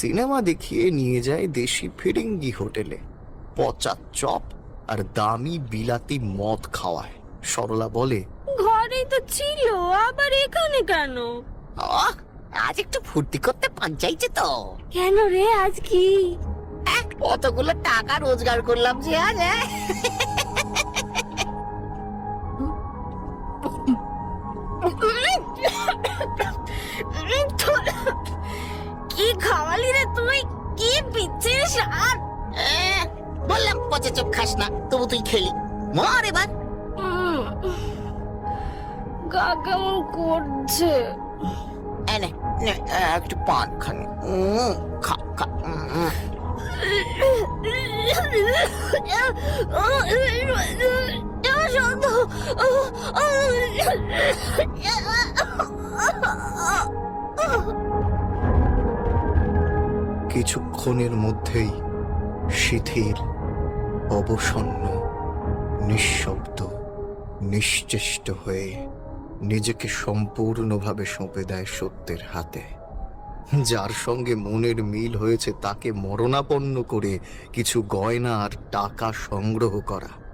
Cinema দেখিয়ে নিয়ে যায় দেশি ফিরিঙ্গি হোটেলে পচা চপ আর দামি বিলাতি মদ খাওয়ায় সরলা বলে ঘরেই তো ছিল আবার এখানে কেন আহ, আজ একটু ফুর্তি করতে পান চাইছে তো কেন রে আজ কি এক, কতগুলো টাকা রোজগার করলাম যে আজ হ্যাঁ? কি খাওয়ালি রে তুই কি স্বাদ আহ, বললাম পচা চোখ খাস না তবু তুই খেলি মর এবার গা কেমন করছে এনে নে, একটু পান খান খা খা উম, কিছুক্ষণের মধ্যেই শিথিল, অবসন্ন, নিঃশব্দ, নিশ্চেষ্ট হয়ে নিজেকে সম্পূর্ণভাবে সঁপে দেয় সত্যের হাতে। যার সঙ্গে মনের মিল হয়েছে তাকে মরণাপন্ন করে কিছু গয়না আর টাকা সংগ্রহ করা।